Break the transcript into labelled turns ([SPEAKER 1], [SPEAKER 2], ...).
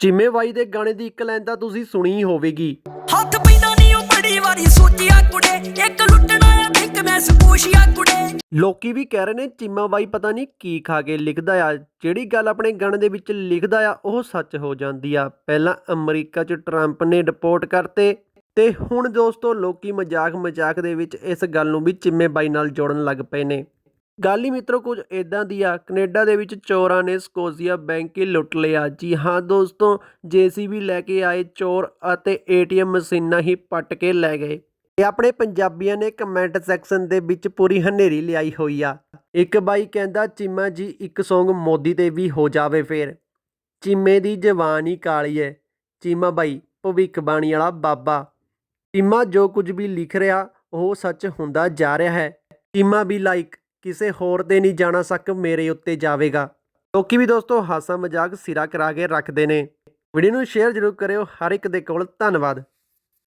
[SPEAKER 1] ਚੀਮੇ ਬਾਈ ਦੇ ਗਾਣੇ ਦੀ ਇੱਕ ਲਾਈਨ ਤਾਂ ਤੁਸੀਂ ਸੁਣੀ ਹੋਵੇਗੀ।
[SPEAKER 2] ਹੱਥ ਪੈਂਦਾ ਨਹੀਂ ਉਹ ਬੜੀ ਵਾਰੀ ਸੋਚਿਆ ਕੁੜੇ ਇੱਕ ਲੁੱਟਣਾ ਆ ਇੱਕ ਮੈਂ ਸਪੋਸ਼ੀਆ ਕੁੜੇ।
[SPEAKER 1] ਲੋਕੀ ਵੀ ਕਹਿ ਰਹੇ ਨੇ ਚੀਮਾ ਬਾਈ ਪਤਾ ਨਹੀਂ ਕੀ ਖਾ ਕੇ ਲਿਖਦਾ ਆ। ਜਿਹੜੀ ਗੱਲ ਆਪਣੇ ਗਾਣੇ ਦੇ ਵਿੱਚ ਲਿਖਦਾ ਆ ਉਹ ਸੱਚ ਹੋ ਜਾਂਦੀ ਆ। ਪਹਿਲਾਂ ਅਮਰੀਕਾ 'ਚ ਟਰੰਪ ਨੇ ਰਿਪੋਰਟ ਕਰਤੇ ਤੇ ਹੁਣ ਦੋਸਤੋ ਲੋਕੀ ਮਜ਼ਾਕ ਮਜ਼ਾਕ ਦੇ ਵਿੱਚ ਇਸ ਗੱਲ ਨੂੰ ਵੀ ਚਿੰਮੇ ਬਾਈ ਨਾਲ ਜੋੜਨ ਲੱਗ ਪਏ ਨੇ। ਗੱਲ ਹੀ ਮਿੱਤਰੋ ਕੁਝ ਇਦਾਂ ਦੀ ਆ, ਕੈਨੇਡਾ ਦੇ ਵਿੱਚ ਚੋਰਾਂ ਨੇ ਸਕੋਜ਼ੀਆ ਬੈਂਕ ਹੀ ਲੁੱਟ ਲਿਆ। ਜੀ ਹਾਂ ਦੋਸਤੋ, ਜੀਸੀਬੀ ਲੈ ਕੇ ਆਏ ਚੋਰ ਅਤੇ ਏਟੀਐਮ ਮਸ਼ੀਨਾਂ ਹੀ ਪੱਟ ਕੇ ਲੈ ਗਏ। ਇਹ ਆਪਣੇ ਪੰਜਾਬੀਆਂ ਨੇ ਕਮੈਂਟ ਸੈਕਸ਼ਨ ਦੇ ਵਿੱਚ ਪੂਰੀ ਹਨੇਰੀ ਲਿਆਈ ਹੋਈ ਆ। ਇੱਕ ਬਾਈ ਕਹਿੰਦਾ, ਚੀਮਾ ਜੀ, ਇੱਕ Song ਮੋਦੀ ਤੇ ਵੀ ਹੋ ਜਾਵੇ ਫੇਰ। ਚੀਮੇ ਦੀ ਜਵਾਨ ਹੀ ਕਾਲੀ ਐ ਚੀਮਾ ਬਾਈ, ਭਵਿੱਖਬਾਣੀ ਵਾਲਾ ਬਾਬਾ। ਚੀਮਾ ਜੋ ਕੁਝ ਵੀ ਲਿਖ ਰਿਹਾ, ਉਹ ਸੱਚ ਹੁੰਦਾ ਜਾ ਰਿਹਾ ਹੈ। ਚੀਮਾ ਵੀ ਲਾਈਕ ਕਿਸੇ ਹੋਰ ਤੇ ਨਹੀਂ ਜਾਣਾ ਸਕ ਮੇਰੇ ਉੱਤੇ ਜਾਵੇਗਾ। ਲੋਕੀ ਵੀ ਦੋਸਤੋ ਹਾਸਾ ਮਜ਼ਾਕ ਸਿਰਾ ਕਰਾ ਕੇ ਰੱਖਦੇ ਨੇ। ਵੀਡੀਓ ਨੂੰ ਸ਼ੇਅਰ ਜ਼ਰੂਰ ਕਰਿਓ। ਹਰ ਇੱਕ ਦੇ ਕੋਲ ਧੰਨਵਾਦ।